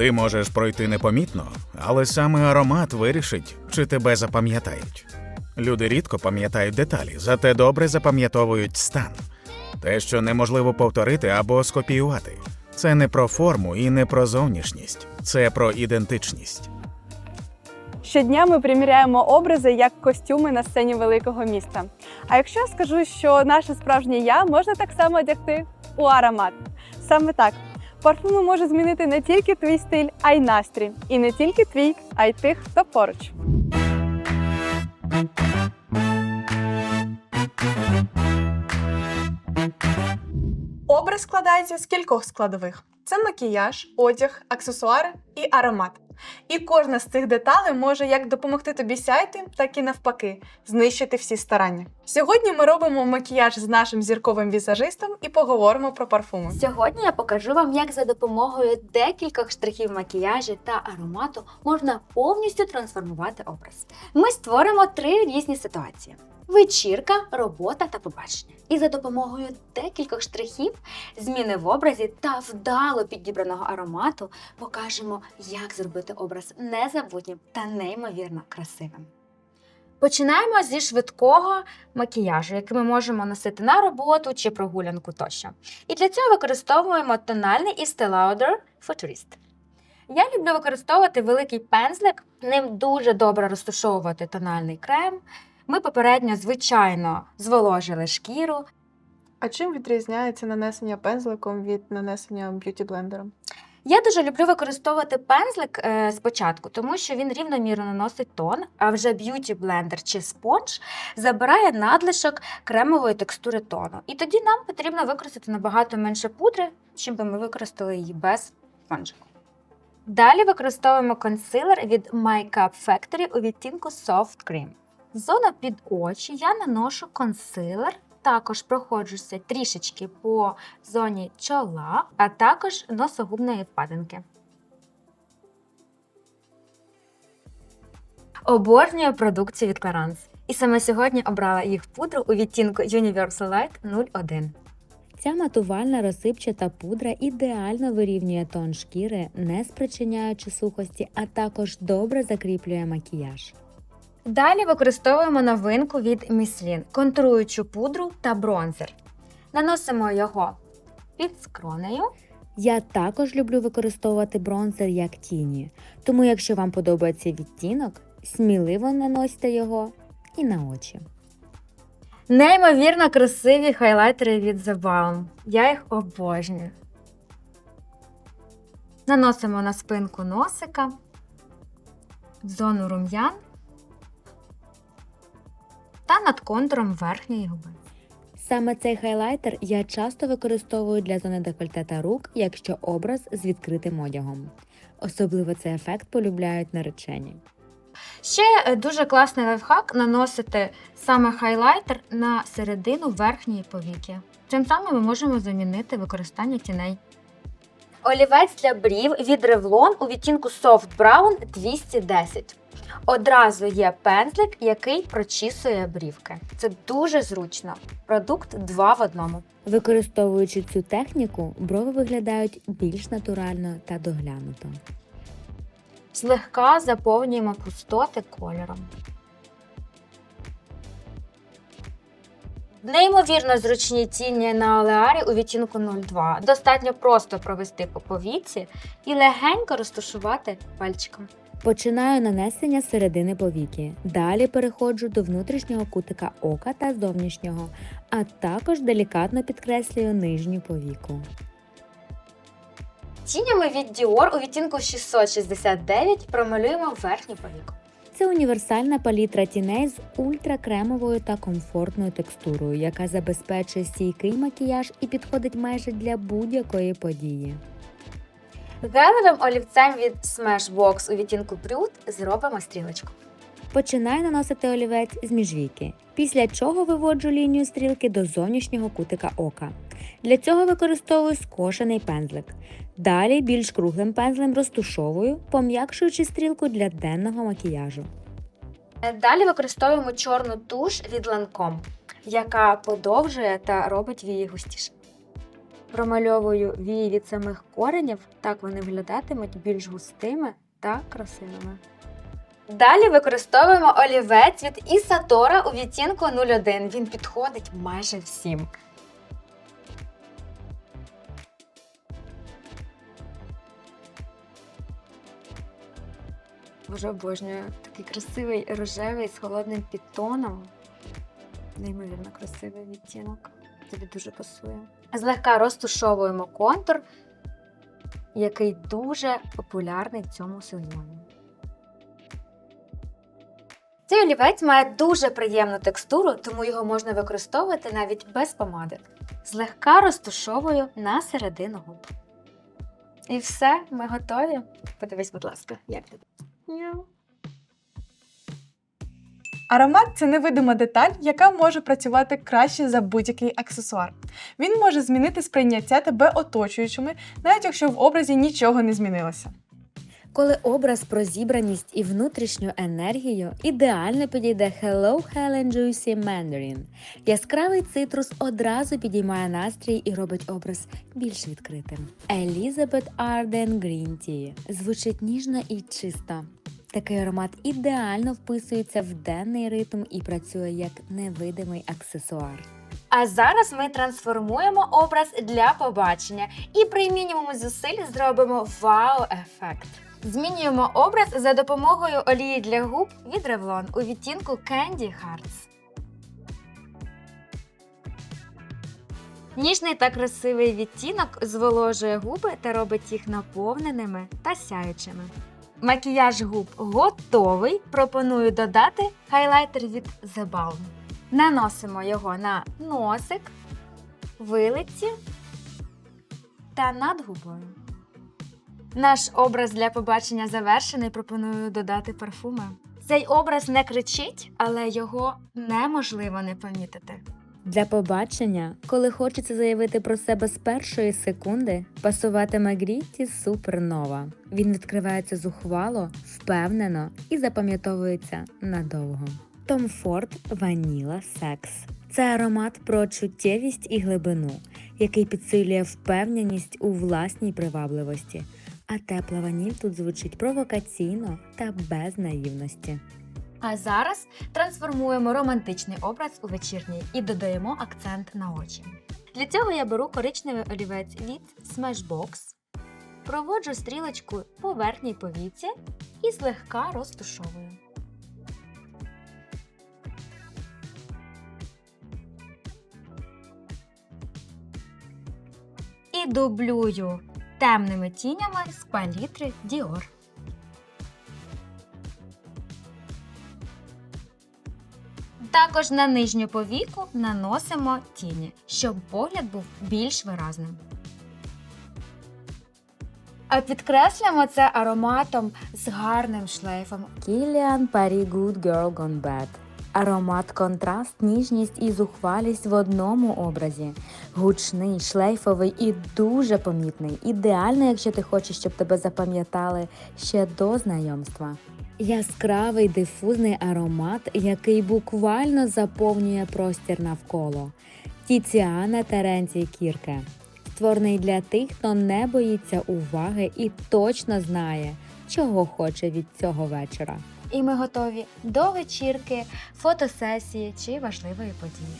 Ти можеш пройти непомітно, але саме аромат вирішить, чи тебе запам'ятають. Люди рідко пам'ятають деталі, зате добре запам'ятовують стан. Те, що неможливо повторити або скопіювати. Це не про форму і не про зовнішність, це про ідентичність. Щодня ми приміряємо образи як костюми на сцені великого міста. А якщо я скажу, що наше справжнє я можна так само одягти у аромат. Саме так. Парфуми може змінити не тільки твій стиль, а й настрій. І не тільки твій, а й тих, хто поруч. Образ складається з кількох складових: це макіяж, одяг, аксесуари і аромат. І кожна з цих деталей може як допомогти тобі сяйти, так і навпаки, знищити всі старання. Сьогодні ми робимо макіяж з нашим зірковим візажистом і поговоримо про парфуми. Сьогодні я покажу вам, як за допомогою декількох штрихів макіяжу та аромату можна повністю трансформувати образ. Ми створимо три різні ситуації: вечірка, робота та побачення. І за допомогою декількох штрихів, зміни в образі та вдало підібраного аромату покажемо, як зробити образ незабутнім та неймовірно красивим. Починаємо зі швидкого макіяжу, який ми можемо носити на роботу чи прогулянку тощо. І для цього використовуємо тональний Estee Lauder Futurist. Я люблю використовувати великий пензлик, ним дуже добре розташовувати тональний крем. Ми попередньо, звичайно, зволожили шкіру. А чим відрізняється нанесення пензликом від нанесення б'юті-блендером? Я дуже люблю використовувати пензлик е, спочатку, тому що він рівномірно наносить тон, а вже б'юті блендер чи спонж забирає надлишок кремової текстури тону. І тоді нам потрібно використати набагато менше пудри, чим би ми використали її без спонжику. Далі використовуємо консилер від Makeup Factory у відтінку Soft Cream. В зону під очі я наношу консилер, також проходжуся трішечки по зоні чола, а також носогубної впадинки. Обожнюю продукцію від Clarins. І саме сьогодні обрала їх пудру у відтінку Universal Light 01. Ця матувальна розсипчата пудра ідеально вирівнює тон шкіри, не спричиняючи сухості, а також добре закріплює макіяж. Далі використовуємо новинку від Michelin – контуруючу пудру та бронзер. Наносимо його під скронею. Я також люблю використовувати бронзер як тіні, тому якщо вам подобається відтінок, сміливо наносьте його і на очі. Неймовірно красиві хайлайтери від The Balm. Я їх обожнюю. Наносимо на спинку носика, в зону рум'ян та над контуром верхньої губи. Саме цей хайлайтер я часто використовую для зони декольте та рук, якщо образ з відкритим одягом. Особливо цей ефект полюбляють наречені. Ще е, дуже класний лайфхак наносити саме хайлайтер на середину верхньої повіки. Цим самим ми можемо замінити використання тіней. Олівець для брів від Revlon у відтінку Soft Brown 210. Одразу є пензлик, який прочісує брівки. Це дуже зручно. Продукт 2 в одному. Використовуючи цю техніку, брови виглядають більш натурально та доглянуто. Злегка заповнюємо пустоти кольором. Неймовірно зручні тіні на олеарі у відтінку 02. Достатньо просто провести по повіці і легенько розташувати пальчиком. Починаю нанесення середини повіки. Далі переходжу до внутрішнього кутика ока та зовнішнього, а також делікатно підкреслюю нижню повіку. Тінями від Dior у відтінку 669 промалюємо верхню повіку. Це універсальна палітра тіней з ультракремовою та комфортною текстурою, яка забезпечує стійкий макіяж і підходить майже для будь-якої події. Гелевим олівцем від Smashbox у відтінку Brut зробимо стрілочку. Починаю наносити олівець з міжвіки, після чого виводжу лінію стрілки до зовнішнього кутика ока. Для цього використовую скошений пензлик. Далі більш круглим пензлем розтушовую, пом'якшуючи стрілку для денного макіяжу. Далі використовуємо чорну туш від Lancome, яка подовжує та робить вії густіше. Промальовую вії від самих коренів, так вони виглядатимуть більш густими та красивими. Далі використовуємо олівець від Ісатора у відтінку 01. Він підходить майже всім. Боже, обожнюю. Такий красивий рожевий з холодним підтоном. Неймовірно красивий відтінок. Тобі дуже пасує. Злегка розтушовуємо контур, який дуже популярний в цьому сезоні. Цей олівець має дуже приємну текстуру, тому його можна використовувати навіть без помади. Злегка розтушовую на середину губ. І все, ми готові. Подивись, будь ласка, як тобі. Аромат це невидима деталь, яка може працювати краще за будь-який аксесуар. Він може змінити сприйняття тебе оточуючими, навіть якщо в образі нічого не змінилося. Коли образ про зібраність і внутрішню енергію, ідеально підійде Hello Helen Juicy Mandarin. Яскравий цитрус одразу підіймає настрій і робить образ більш відкритим. Arden Green Tea звучить ніжно і чисто. Такий аромат ідеально вписується в денний ритм і працює як невидимий аксесуар. А зараз ми трансформуємо образ для побачення і при мінімумі зусиль зробимо вау-ефект. Змінюємо образ за допомогою олії для губ від Revlon у відтінку Candy Hearts. Ніжний та красивий відтінок зволожує губи та робить їх наповненими та сяючими. Макіяж губ готовий. Пропоную додати хайлайтер від The Balm. Наносимо його на носик, вилиці та над губою. Наш образ для побачення завершений. Пропоную додати парфуми. Цей образ не кричить, але його неможливо не помітити. Для побачення, коли хочеться заявити про себе з першої секунди, пасуватиме Гріті Супернова. Він відкривається зухвало, впевнено і запам'ятовується надовго. Tom Ford Vanilla Sex – це аромат про чуттєвість і глибину, який підсилює впевненість у власній привабливості. А тепла ваніль тут звучить провокаційно та без наївності. А зараз трансформуємо романтичний образ у вечірній і додаємо акцент на очі. Для цього я беру коричневий олівець від Smashbox, проводжу стрілочку по верхній повіці і злегка розтушовую. І дублюю темними тінями з палітри Dior. Також на нижню повіку наносимо тіні, щоб погляд був більш виразним. А підкреслюємо це ароматом з гарним шлейфом. Kilian Paris Good Girl Gone Bad. Аромат, контраст, ніжність і зухвалість в одному образі. Гучний, шлейфовий і дуже помітний. Ідеально, якщо ти хочеш, щоб тебе запам'ятали ще до знайомства. Яскравий дифузний аромат, який буквально заповнює простір навколо. Тіціана Теренцій Кірке. Створений для тих, хто не боїться уваги і точно знає, чого хоче від цього вечора. І ми готові до вечірки, фотосесії чи важливої події.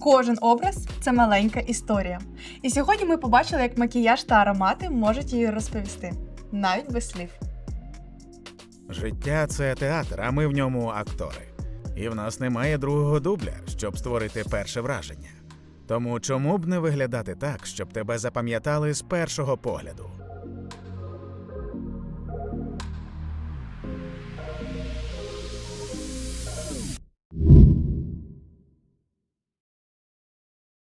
Кожен образ це маленька історія. І сьогодні ми побачили, як макіяж та аромати можуть її розповісти, навіть без слів. Життя це театр, а ми в ньому актори. І в нас немає другого дубля, щоб створити перше враження. Тому чому б не виглядати так, щоб тебе запам'ятали з першого погляду?